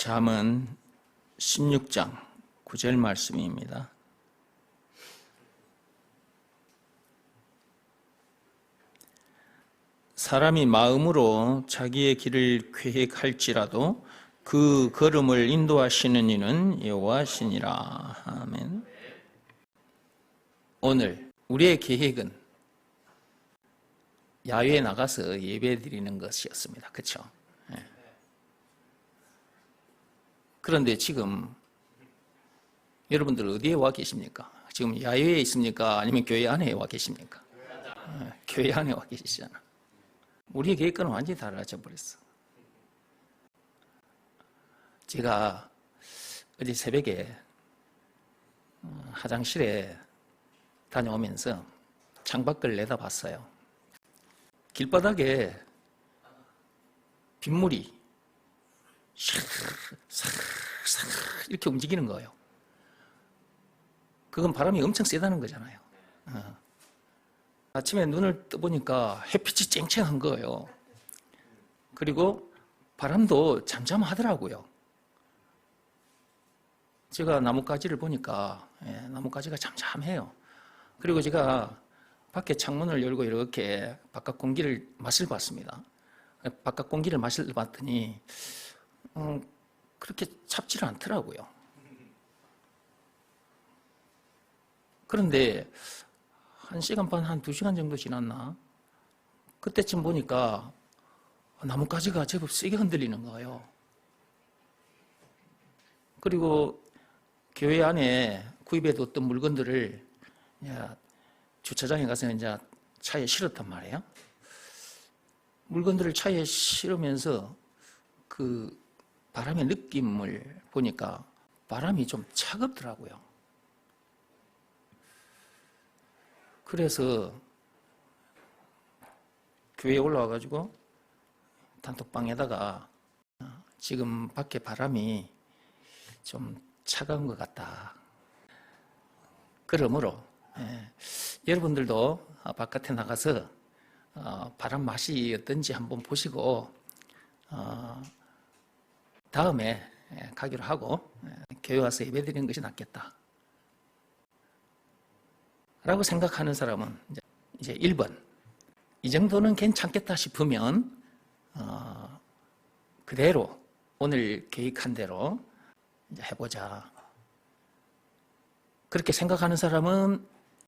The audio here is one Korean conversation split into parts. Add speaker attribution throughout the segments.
Speaker 1: 잠언 16장 9절 말씀입니다. 사람이 마음으로 자기의 길을 계획할지라도 그 걸음을 인도하시는 이는 여호와시니라. 아멘. 오늘 우리의 계획은 야외에 나가서 예배 드리는 것이었습니다. 그렇죠? 그런데 지금 여러분들 어디에 와 계십니까? 지금 야외에 있습니까? 아니면 교회 안에 와 계십니까? 어, 교회 안에 와 계시잖아. 우리의 계획과는 완전히 달라져 버렸어. 제가 어제 새벽에 어, 화장실에 다녀오면서 창밖을 내다봤어요. 길바닥에 빗물이 이렇게 움직이는 거예요. 그건 바람이 엄청 세다는 거잖아요. 어. 아침에 눈을 떠보니까 햇빛이 쨍쨍한 거예요. 그리고 바람도 잠잠하더라고요. 제가 나뭇가지를 보니까 예, 나뭇가지가 잠잠해요. 그리고 제가 밖에 창문을 열고 이렇게 바깥 공기를 마실 봤습니다. 바깥 공기를 마실 봤더니 음, 그렇게 찹지를 않더라고요. 그런데 한 시간 반, 한 두 시간 정도 지났나? 그때쯤 보니까 나뭇가지가 제법 세게 흔들리는 거예요. 그리고 교회 안에 구입해뒀던 물건들을 주차장에 가서 이제 차에 실었단 말이에요. 물건들을 차에 실으면서 그 바람의 느낌을 보니까 바람이 좀 차갑더라고요. 그래서 교회에 올라와가지고 단톡방에다가 지금 밖에 바람이 좀 차가운 것 같다. 그러므로 예, 여러분들도 바깥에 나가서 어, 바람 맛이 어떤지 한번 보시고 어, 다음에 예, 가기로 하고 예, 교회 와서 예배 드리는 것이 낫겠다. 라고 생각하는 사람은 이제 1번. 이 정도는 괜찮겠다 싶으면, 어, 그대로 오늘 계획한 대로 해보자. 그렇게 생각하는 사람은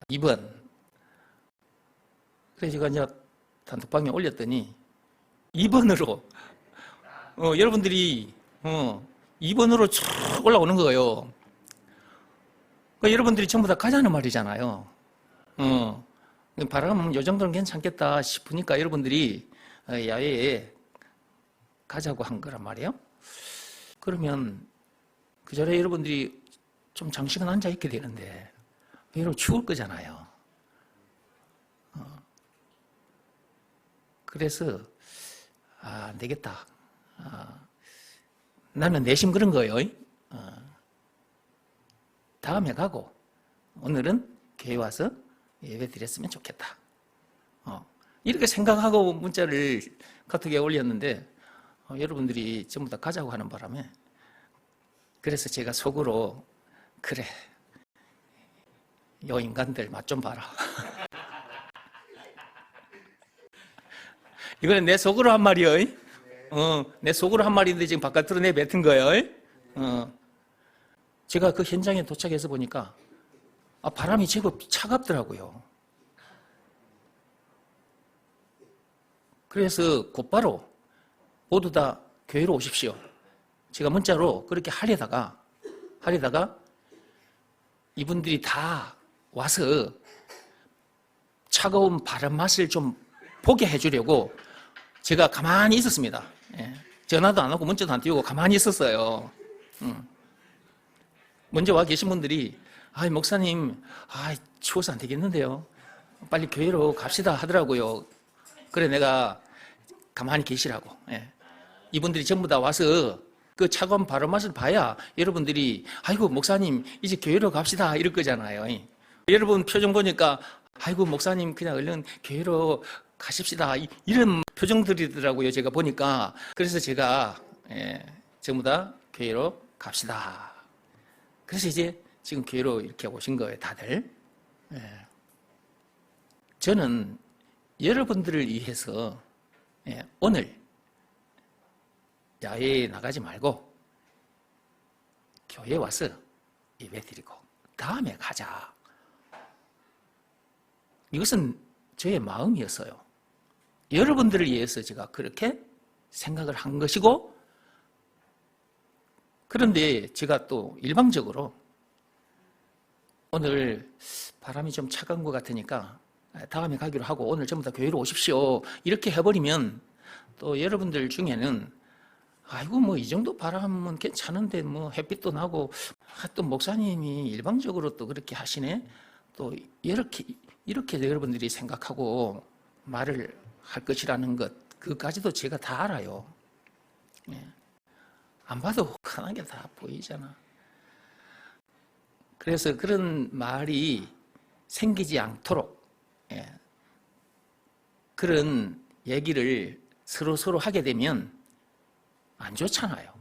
Speaker 1: 2번. 그래서 제가 이제 단톡방에 올렸더니 2번으로, 어, 여러분들이 어, 2번으로 쭉 올라오는 거예요. 그러니까 여러분들이 전부 다 가자는 말이잖아요. 어, 바람은 요 정도는 괜찮겠다 싶으니까 여러분들이 어, 야외에 가자고 한 거란 말이에요. 그러면 그 자리에 여러분들이 좀 장시간 앉아 있게 되는데 여러분 추울 거잖아요. 어. 그래서 아, 안 되겠다. 아, 나는 내심 그런 거예요. 어. 다음에 가고 오늘은 교회 와서 예배 드렸으면 좋겠다. 어. 이렇게 생각하고 문자를 카톡에 올렸는데 어, 여러분들이 전부 다 가자고 하는 바람에 그래서 제가 속으로 그래 요 인간들 맛 좀 봐라. 이거는 내 속으로 한 말이에요. 어, 내 속으로 한 말인데 지금 바깥으로 내뱉은 거예요. 어. 제가 그 현장에 도착해서 보니까 아, 바람이 제법 차갑더라고요. 그래서 곧바로 모두 다 교회로 오십시오. 제가 문자로 그렇게 하려다가 하려다가 이분들이 다 와서 차가운 바람 맛을 좀 보게 해주려고 제가 가만히 있었습니다. 예. 전화도 안 하고 문자도 안 띄우고 가만히 있었어요. 음. 먼저 와 계신 분들이 아 목사님 아 추워서 안 되겠는데요. 빨리 교회로 갑시다 하더라고요. 그래 내가 가만히 계시라고. 예. 이분들이 전부 다 와서 그 차가운 바람 맛을 봐야 여러분들이 아이고 목사님 이제 교회로 갑시다 이럴 거잖아요. 여러분 표정 보니까 아이고 목사님 그냥 얼른 교회로 가십시다 이런 표정들이더라고요 제가 보니까 그래서 제가 예, 전부 다 교회로 갑시다. 그래서 이제 지금 교회로 이렇게 오신 거예요, 다들. 예. 저는 여러분들을 위해서 예, 오늘 야외에 나가지 말고 교회에 와서 예배 드리고 다음에 가자. 이것은 저의 마음이었어요. 여러분들을 위해서 제가 그렇게 생각을 한 것이고 그런데 제가 또 일방적으로 오늘 바람이 좀 차가운 것 같으니까 다음에 가기로 하고 오늘 전부 다 교회로 오십시오. 이렇게 해버리면 또 여러분들 중에는 아이고 뭐 이 정도 바람은 괜찮은데 뭐 햇빛도 나고 아, 또 목사님이 일방적으로 또 그렇게 하시네. 또 이렇게 이렇게 여러분들이 생각하고 말을 할 것이라는 것 그까지도 제가 다 알아요. 예. 안 봐도 혹한하게 다 보이잖아. 그래서 그런 말이 생기지 않도록 예. 그런 얘기를 서로 서로 하게 되면 안 좋잖아요.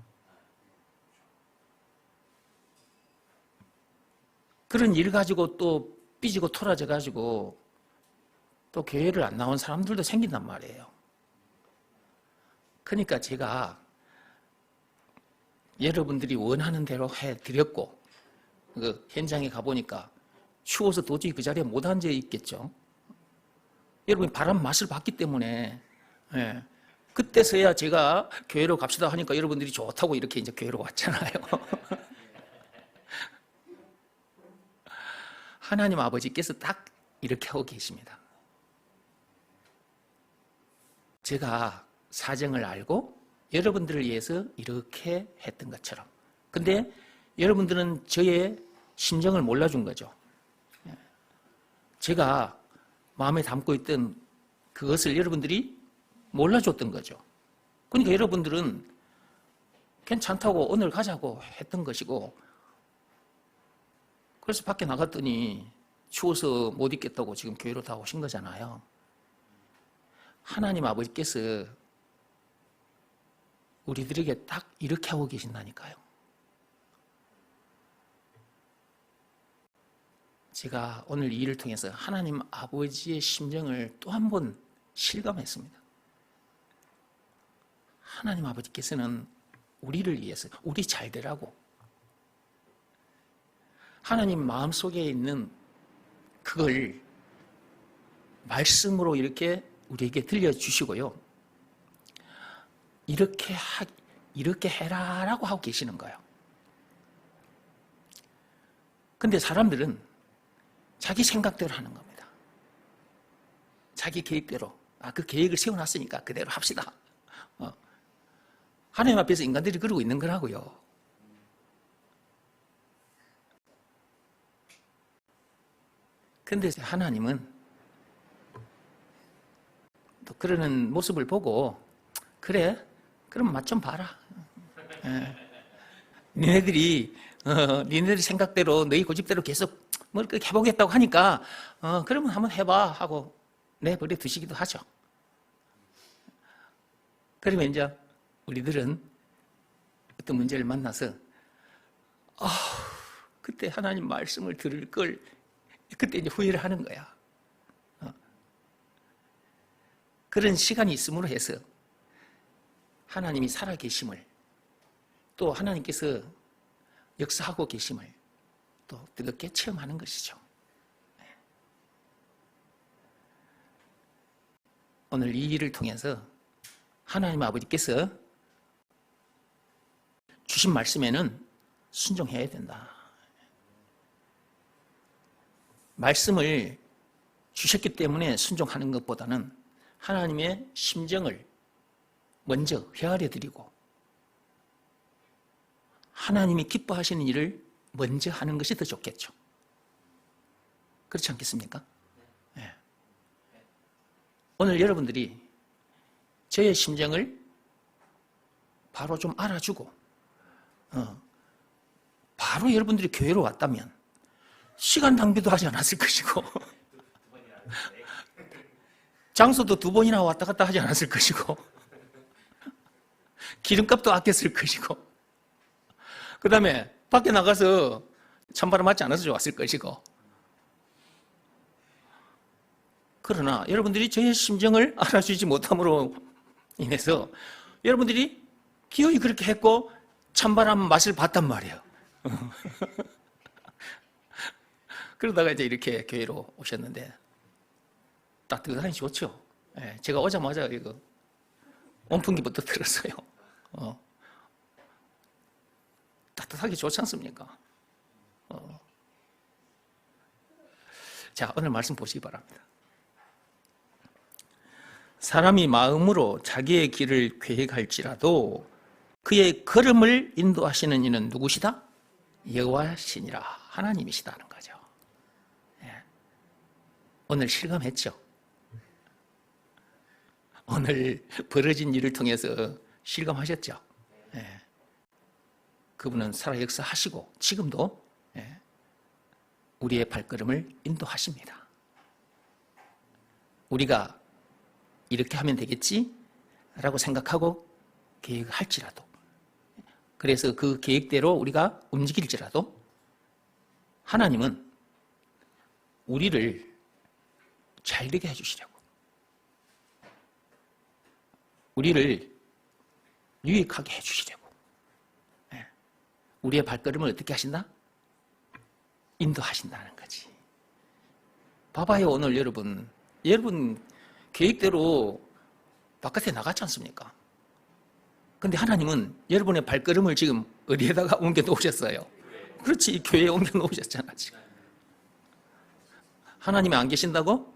Speaker 1: 그런 일 가지고 또 삐지고 토라져 가지고 또 교회를 안 나온 사람들도 생긴단 말이에요. 그러니까 제가 여러분들이 원하는 대로 해 드렸고 그 현장에 가 보니까 추워서 도저히 그 자리에 못 앉아 있겠죠. 여러분이 바람 맛을 봤기 때문에 예. 그때서야 제가 교회로 갑시다 하니까 여러분들이 좋다고 이렇게 이제 교회로 왔잖아요. 하나님 아버지께서 딱 이렇게 하고 계십니다. 제가 사정을 알고 여러분들을 위해서 이렇게 했던 것처럼. 근데 여러분들은 저의 심정을 몰라준 거죠. 제가 마음에 담고 있던 그것을 여러분들이 몰라줬던 거죠. 그러니까 여러분들은 괜찮다고 오늘 가자고 했던 것이고, 그래서 밖에 나갔더니 추워서 못 있겠다고 지금 교회로 다 오신 거잖아요. 하나님 아버지께서 우리들에게 딱 이렇게 하고 계신다니까요. 제가 오늘 이 일을 통해서 하나님 아버지의 심정을 또 한 번 실감했습니다. 하나님 아버지께서는 우리를 위해서, 우리 잘 되라고. 하나님 마음 속에 있는 그걸 말씀으로 이렇게 우리에게 들려주시고요. 이렇게 하, 이렇게 해라라고 하고 계시는 거예요. 근데 사람들은 자기 생각대로 하는 겁니다. 자기 계획대로. 아, 그 계획을 세워놨으니까 그대로 합시다. 어. 하나님 앞에서 인간들이 그러고 있는 거라고요. 근데 하나님은 또 그러는 모습을 보고 그래 그럼 맛 좀 봐라. 예. 니네들이 어, 니네들 생각대로 너희 고집대로 계속 뭘 그렇게 해보겠다고 하니까 어, 그러면 한번 해봐 하고 내버려 두시기도 하죠. 그러면 이제 우리들은 어떤 문제를 만나서 아 그때 하나님 말씀을 들을 걸 그때 이제 후회를 하는 거야. 어. 그런 시간이 있음으로 해서 하나님이 살아 계심을 또 하나님께서 역사하고 계심을 또 뜨겁게 체험하는 것이죠. 네. 오늘 이 일을 통해서 하나님 아버지께서 주신 말씀에는 순종해야 된다. 말씀을 주셨기 때문에 순종하는 것보다는 하나님의 심정을 먼저 헤아려 드리고 하나님이 기뻐하시는 일을 먼저 하는 것이 더 좋겠죠. 그렇지 않겠습니까? 네. 오늘 여러분들이 저의 심정을 바로 좀 알아주고, 어, 바로 여러분들이 교회로 왔다면 시간 낭비도 하지 않았을 것이고, 장소도 두 번이나 왔다 갔다 하지 않았을 것이고, 기름값도 아꼈을 것이고, 그 다음에 밖에 나가서 찬바람 맞지 않아서 좋았을 것이고. 그러나 여러분들이 저의 심정을 알아주지 못함으로 인해서 여러분들이 기어이 그렇게 했고 찬바람 맛을 봤단 말이에요. 그러다가 이제 이렇게 교회로 오셨는데 따뜻하니 좋죠. 예, 제가 오자마자 이거 온풍기부터 들었어요. 어. 따뜻하게 좋지 않습니까? 어. 자, 오늘 말씀 보시기 바랍니다. 사람이 마음으로 자기의 길을 계획할지라도 그의 걸음을 인도하시는 이는 누구시다? 여호와시니라 하나님이시다는 거죠. 예. 오늘 실감했죠. 오늘 벌어진 일을 통해서 실감하셨죠. 예. 그분은 살아 역사하시고 지금도 예, 우리의 발걸음을 인도하십니다. 우리가 이렇게 하면 되겠지? 라고 생각하고 계획할지라도 그래서 그 계획대로 우리가 움직일지라도 하나님은 우리를 잘 되게 해주시려고 우리를 유익하게 해주시려고 예. 우리의 발걸음을 어떻게 하신다? 인도하신다는 거지. 봐봐요, 오늘 여러분. 여러분 계획대로 바깥에 나갔지 않습니까? 근데 하나님은 여러분의 발걸음을 지금 어디에다가 옮겨 놓으셨어요? 그렇지, 교회에 옮겨 놓으셨잖아, 지금. 하나님이 안 계신다고?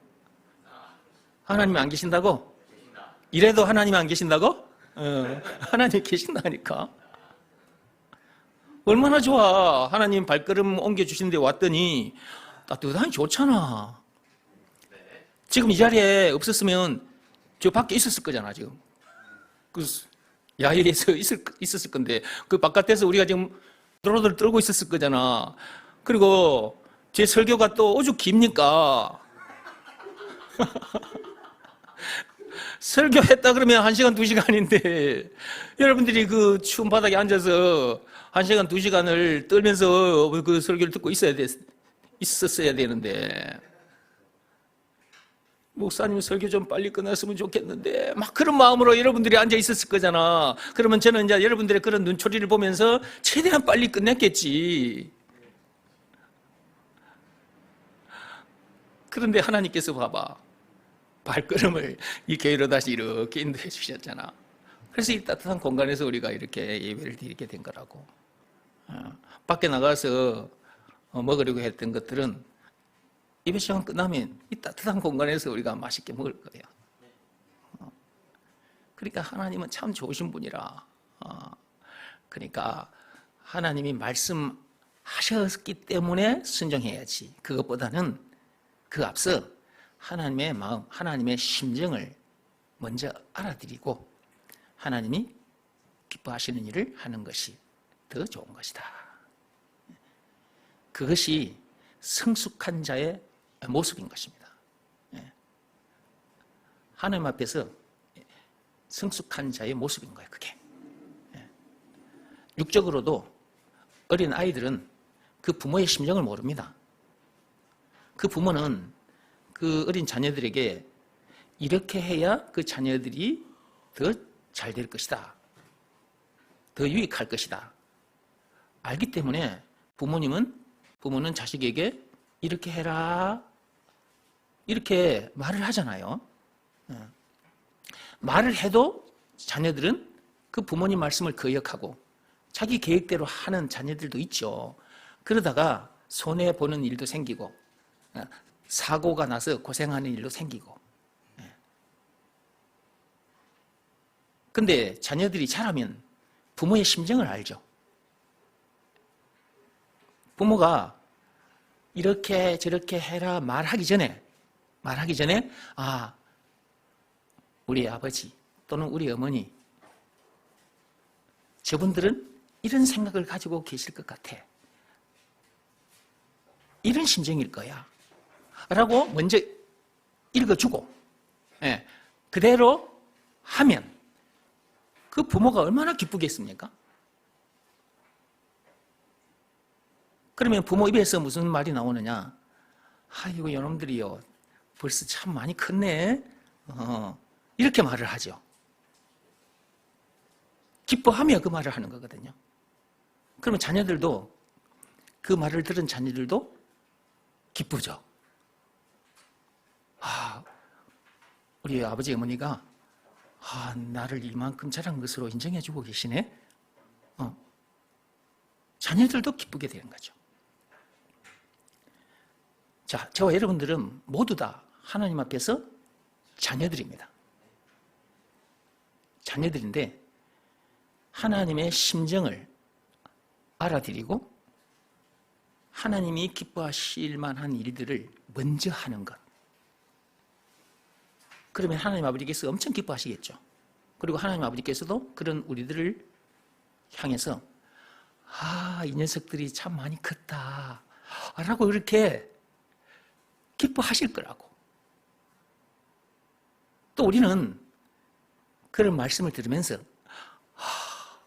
Speaker 1: 하나님이 안 계신다고? 이래도 하나님이 안 계신다고? 어, 하나님이 계신다니까. 얼마나 좋아. 하나님 발걸음 옮겨주신 데 왔더니 따뜻하니 좋잖아. 지금 이 자리에 없었으면 저 밖에 있었을 거잖아, 지금. 그 야외에서 있을, 있었을 건데, 그 바깥에서 우리가 지금 도로들 떨고 있었을 거잖아. 그리고 제 설교가 또 오죽 깁니까? 설교했다 그러면 한 시간, 두 시간인데, 여러분들이 그 추운 바닥에 앉아서 한 시간, 두 시간을 떨면서 그 설교를 듣고 있어야 돼, 있었어야 되는데, 목사님 설교 좀 빨리 끝났으면 좋겠는데, 막 그런 마음으로 여러분들이 앉아 있었을 거잖아. 그러면 저는 이제 여러분들의 그런 눈초리를 보면서 최대한 빨리 끝냈겠지. 그런데 하나님께서 봐봐. 발걸음을 이 교회로 다시 이렇게 인도해 주셨잖아. 그래서 이 따뜻한 공간에서 우리가 이렇게 예배를 드리게 된 거라고. 어, 밖에 나가서 어, 먹으려고 했던 것들은 예배 시간 끝나면 이 따뜻한 공간에서 우리가 맛있게 먹을 거예요. 어, 그러니까 하나님은 참 좋으신 분이라. 어, 그러니까 하나님이 말씀하셨기 때문에 순종해야지. 그것보다는 그 앞서 하나님의 마음, 하나님의 심정을 먼저 알아들이고 하나님이 기뻐하시는 일을 하는 것이 더 좋은 것이다. 그것이 성숙한 자의 모습인 것입니다. 예. 하나님 앞에서 성숙한 자의 모습인 거예요, 그게. 예. 육적으로도 어린 아이들은 그 부모의 심정을 모릅니다. 그 부모는 그 어린 자녀들에게 이렇게 해야 그 자녀들이 더 잘 될 것이다. 더 유익할 것이다. 알기 때문에 부모님은, 부모는 자식에게 이렇게 해라. 이렇게 말을 하잖아요. 어. 말을 해도 자녀들은 그 부모님 말씀을 거역하고 자기 계획대로 하는 자녀들도 있죠. 그러다가 손해 보는 일도 생기고 어, 사고가 나서 고생하는 일도 생기고. 예. 근데 자녀들이 자라면 부모의 심정을 알죠. 부모가 이렇게 저렇게 해라 말하기 전에, 말하기 전에, 아, 우리 아버지 또는 우리 어머니, 저분들은 이런 생각을 가지고 계실 것 같아. 이런 심정일 거야. 라고 먼저 읽어주고, 예, 그대로 하면 그 부모가 얼마나 기쁘겠습니까? 그러면 부모 입에서 무슨 말이 나오느냐? 아이고, 여러분들이요. 벌써 참 많이 컸네. 어, 이렇게 말을 하죠. 기뻐하며 그 말을 하는 거거든요. 그러면 자녀들도 그 말을 들은 자녀들도 기쁘죠. 아, 우리 아버지 어머니가 아, 나를 이만큼 잘한 것으로 인정해 주고 계시네. 어. 자녀들도 기쁘게 되는 거죠. 자, 저와 여러분들은 모두 다 하나님 앞에서 자녀들입니다. 자녀들인데 하나님의 심정을 알아들이고 하나님이 기뻐하실 만한 일들을 먼저 하는 것. 그러면 하나님 아버지께서 엄청 기뻐하시겠죠. 그리고 하나님 아버지께서도 그런 우리들을 향해서 아, 이 녀석들이 참 많이 컸다. 라고 이렇게 기뻐하실 거라고. 또 우리는 그런 말씀을 들으면서 하,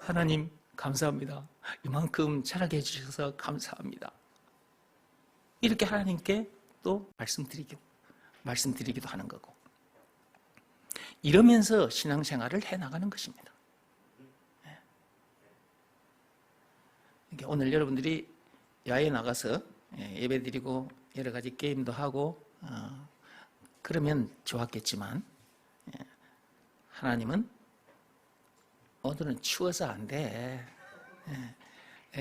Speaker 1: 하나님 감사합니다. 이만큼 자라게 해주셔서 감사합니다. 이렇게 하나님께 또 말씀드리기도, 말씀드리기도 하는 거고. 이러면서 신앙생활을 해 나가는 것입니다. 예. 오늘 여러분들이 야외에 나가서 예, 예배 드리고 여러 가지 게임도 하고 어, 그러면 좋았겠지만 예, 하나님은 오늘은 추워서 안 돼.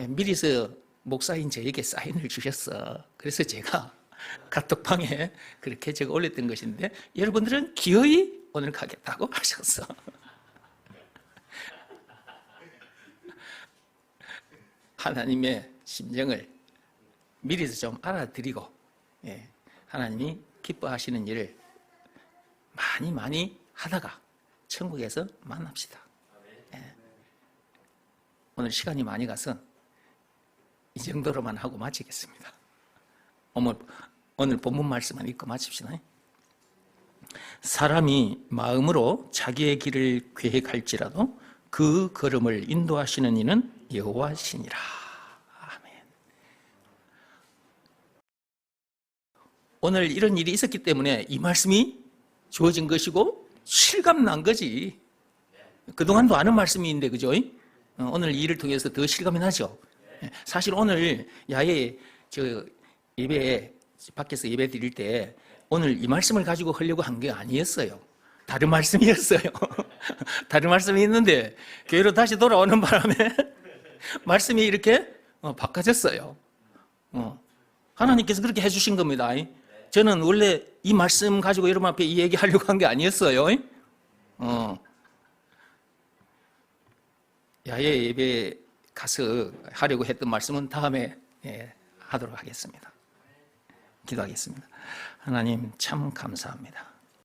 Speaker 1: 미리서 목사인 저에게 사인을 주셨어. 그래서 제가 카톡방에 그렇게 제가 올렸던 것인데 여러분들은 기어이 오늘 가겠다고 하셨어. 하나님의 심정을 미리서 좀 알아드리고 예, 하나님이 기뻐하시는 일을 많이 많이 하다가 천국에서 만납시다. 예. 오늘 시간이 많이 가서 이 정도로만 하고 마치겠습니다. 오늘, 오늘 본문 말씀만 읽고 마칩시다. 사람이 마음으로 자기의 길을 계획할지라도 그 걸음을 인도하시는 이는 여호와시니라. 오늘 이런 일이 있었기 때문에 이 말씀이 주어진 것이고 실감 난 거지. 그동안도 아는 말씀인데 그죠? 어, 오늘 이 일을 통해서 더 실감이 나죠. 예, 사실 오늘 야외 저 예배 밖에서 예배 드릴 때 오늘 이 말씀을 가지고 하려고 한 게 아니었어요. 다른 말씀이었어요. 다른 말씀이 있는데 교회로 다시 돌아오는 바람에 말씀이 이렇게 어, 바꿔졌어요. 어, 하나님께서 그렇게 해주신 겁니다. 저는 원래 이 말씀 가지고 여러분 앞에 이 얘기 하려고 한 게 아니었어요. 어. 야외 예배 가서 하려고 했던 말씀은 다음에 예, 하도록 하겠습니다. 기도하겠습니다. 하나님 참 감사합니다.